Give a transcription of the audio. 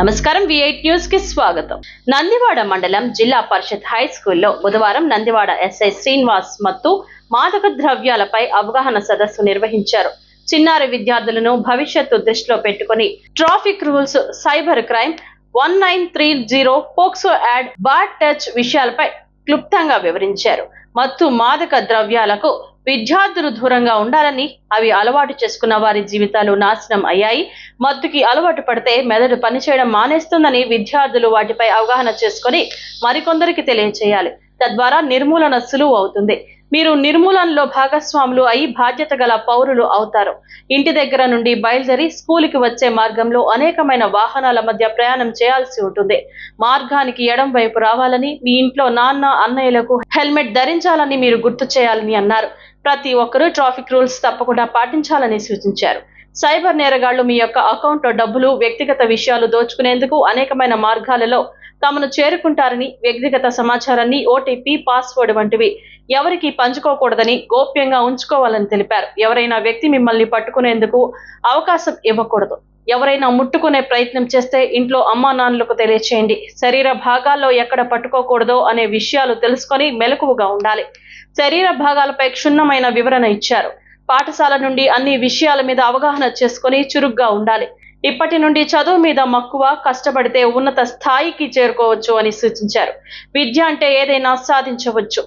నమస్కారం విఐట్ న్యూస్కి స్వాగతం. నందివాడ మండలం జిల్లా పరిషత్ హై స్కూల్లో బుధవారం నందివాడ ఎస్ఐ శ్రీనివాస్ మత్తు మాదక ద్రవ్యాలపై అవగాహన సదస్సు నిర్వహించారు. చిన్నారి విద్యార్థులను భవిష్యత్తు దృష్టిలో పెట్టుకుని traffic rules cyber crime one nine three zero POCSO add bad touch విషయాలపై క్లుప్తంగా వివరించారు. మత్తు మాదక ద్రవ్యాలకు విద్యార్థులు దూరంగా ఉండాలని అవి అలవాటు చేసుకున్న వారి జీవితాలు నాశనం అయ్యాయి. మత్తుకి అలవాటు పడితే మెదడు పనిచేయడం మానేస్తుందని విద్యార్థులు వాటిపై అవగాహన చేసుకొని మరికొందరికి తెలియచేయాలి. తద్వారా నిర్మూలన సులువు అవుతుంది. మీరు నిర్మూలనలో భాగస్వాములు అయి బాధ్యత గల పౌరులు అవుతారు. ఇంటి దగ్గర నుండి బయలుదేరి స్కూలుకి వచ్చే మార్గంలో అనేకమైన వాహనాల మధ్య ప్రయాణం చేయాల్సి ఉంటుంది. మార్గానికి ఎడం వైపు రావాలని మీ ఇంట్లో నాన్న అన్నయ్యలకు హెల్మెట్ ధరించాలని మీరు గుర్తు చేయాలని అన్నారు. ప్రతి ఒక్కరూ ట్రాఫిక్ రూల్స్ తప్పకుండా పాటించాలని సూచించారు. సైబర్ నేరగాళ్ళు మీ యొక్క అకౌంట్లో డబ్బులు వ్యక్తిగత విషయాలు దోచుకునేందుకు అనేకమైన మార్గాలలో తమను చేరుకుంటారని వ్యక్తిగత సమాచారాన్ని ఓటీపీ పాస్వర్డ్ వంటివి ఎవరికి పంచుకోకూడదని గోప్యంగా ఉంచుకోవాలని తెలిపారు. ఎవరైనా వ్యక్తి మిమ్మల్ని పట్టుకునేందుకు అవకాశం ఇవ్వకూడదు. ఎవరైనా ముట్టుకునే ప్రయత్నం చేస్తే ఇంట్లో అమ్మా నాన్నలకు తెలియచేయండి. శరీర భాగాల్లో ఎక్కడ పట్టుకోకూడదో అనే విషయాలు తెలుసుకొని మెలకువగా ఉండాలి. శరీర భాగాలపై క్షుణ్ణమైన వివరణ ఇచ్చారు. పాఠశాల నుండి అన్ని విషయాల మీద అవగాహన చేసుకొని చురుగ్గా ఉండాలి. ఇప్పటి నుండి చదువు మీద మక్కువ కష్టపడితే ఉన్నత స్థాయికి చేరుకోవచ్చు అని సూచించారు. విద్య అంటే ఏదైనా సాధించవచ్చు.